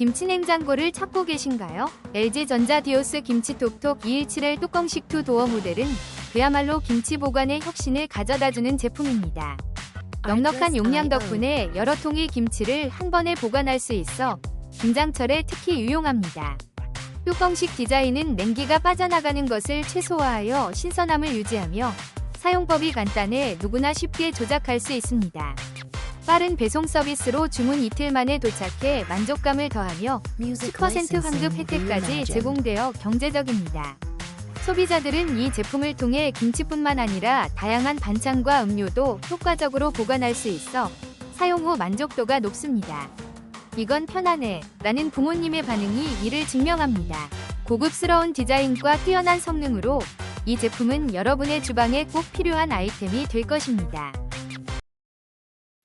김치 냉장고를 찾고 계신가요? LG전자 디오스 김치톡톡 217L 뚜껑식 투 도어 모델은 그야말로 김치 보관의 혁신을 가져다주는 제품입니다. 넉넉한 용량 덕분에 여러 통의 김치를 한 번에 보관할 수 있어 김장철에 특히 유용합니다. 뚜껑식 디자인은 냉기가 빠져나가는 것을 최소화하여 신선함을 유지하며 사용법이 간단해 누구나 쉽게 조작할 수 있습니다. 빠른 배송 서비스로 주문 이틀 만에 도착해 만족감을 더하며 10% 환급 혜택까지 제공되어 경제적입니다. 소비자들은 이 제품을 통해 김치뿐만 아니라 다양한 반찬과 음료도 효과적으로 보관할 수 있어 사용 후 만족도가 높습니다. 이건 편하네 라는 부모님의 반응이 이를 증명합니다. 고급스러운 디자인과 뛰어난 성능으로 이 제품은 여러분의 주방에 꼭 필요한 아이템이 될 것입니다.